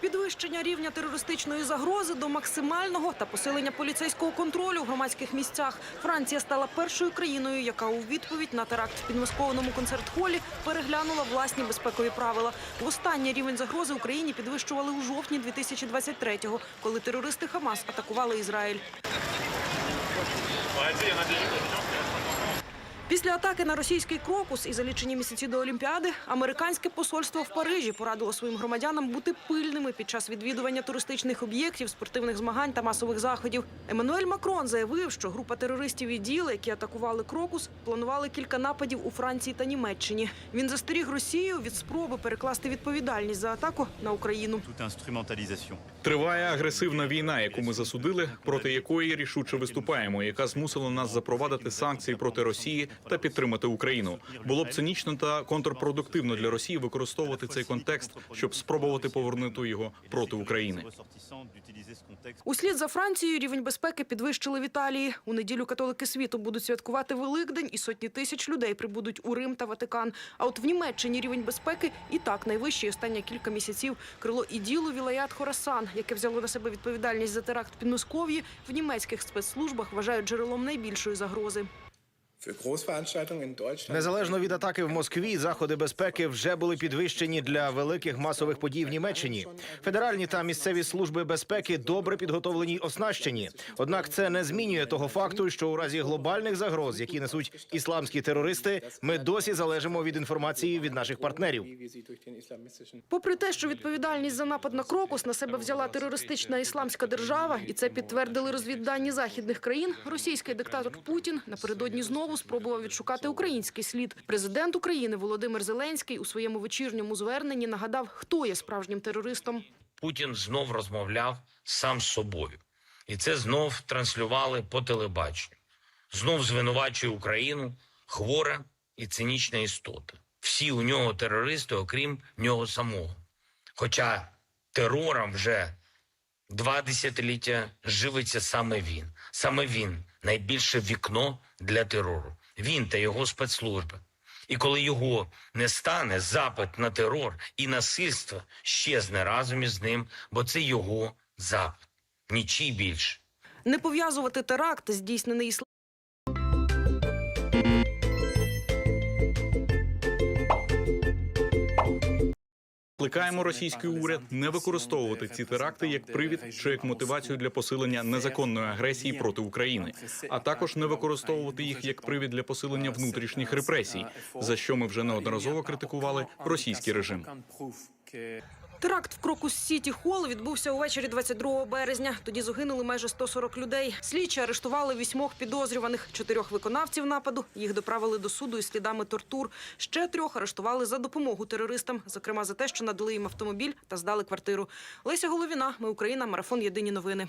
Підвищення рівня терористичної загрози до максимального та посилення поліцейського контролю в громадських місцях. Франція стала першою країною, яка у відповідь на теракт в підмоскованому концерт-холі переглянула власні безпекові правила. Востаннє рівень загрози Україні підвищували у жовтні 2023-го, коли терористи Хамас атакували Ізраїль. Після атаки на російський крокус і за лічені місяці до Олімпіади американське посольство в Парижі порадило своїм громадянам бути пильними під час відвідування туристичних об'єктів, спортивних змагань та масових заходів. Еммануель Макрон заявив, що група терористів і діл, які атакували крокус, планували кілька нападів у Франції та Німеччині. Він застеріг Росію від спроби перекласти відповідальність за атаку на Україну. Триває агресивна війна, яку ми засудили, проти якої рішуче виступаємо, яка змусила нас запровадити санкції проти Росії та підтримати Україну. Було б цинічно та контрпродуктивно для Росії використовувати цей контекст, щоб спробувати повернути його проти України. Услід за Францією рівень безпеки підвищили в Італії. У неділю католики світу будуть святкувати Великдень, і сотні тисяч людей прибудуть у Рим та Ватикан. А от в Німеччині рівень безпеки і так найвищий останні кілька місяців. Крило іділу Вілаят Хорасан, яке взяло на себе відповідальність за теракт Підмосков'ї, в німецьких спецслужбах вважають джерелом найбільшої загрози. Незалежно від атаки в Москві, заходи безпеки вже були підвищені для великих масових подій в Німеччині. Федеральні та місцеві служби безпеки добре підготовлені й оснащені. Однак це не змінює того факту, що у разі глобальних загроз, які несуть ісламські терористи, ми досі залежимо від інформації від наших партнерів. Попри те, що відповідальність за напад на крокус на себе взяла терористична ісламська держава, і це підтвердили розвіддані західних країн. Російський диктатор Путін напередодні знову спробував відшукати український слід. Президент України Володимир Зеленський у своєму вечірньому зверненні нагадав, хто є справжнім терористом. Путін знов розмовляв сам з собою, і це знов транслювали по телебаченню. Знов звинувачує Україну хвора і цинічна істота. Всі у нього терористи, окрім нього самого. Хоча терором вже два десятиліття живиться саме він. Саме він найбільше вікно для терору. Він та його спецслужби. І коли його не стане, запит на терор і насильство щезне разом із ним, бо це його запит. Нічий більше. Не пов'язувати теракт, здійснений ісламським Кликаємо російський уряд не використовувати ці теракти як привід чи як мотивацію для посилення незаконної агресії проти України, а також не використовувати їх як привід для посилення внутрішніх репресій, за що ми вже неодноразово критикували російський режим. Теракт в Крокус Сіті Холл відбувся увечері 22 березня. Тоді загинули майже 140 людей. Слідчі арештували вісьмох підозрюваних, чотирьох виконавців нападу. Їх доправили до суду із слідами тортур. Ще трьох арештували за допомогу терористам, зокрема за те, що надали їм автомобіль та здали квартиру. Леся Головіна. Ми Україна. Марафон. Єдині новини.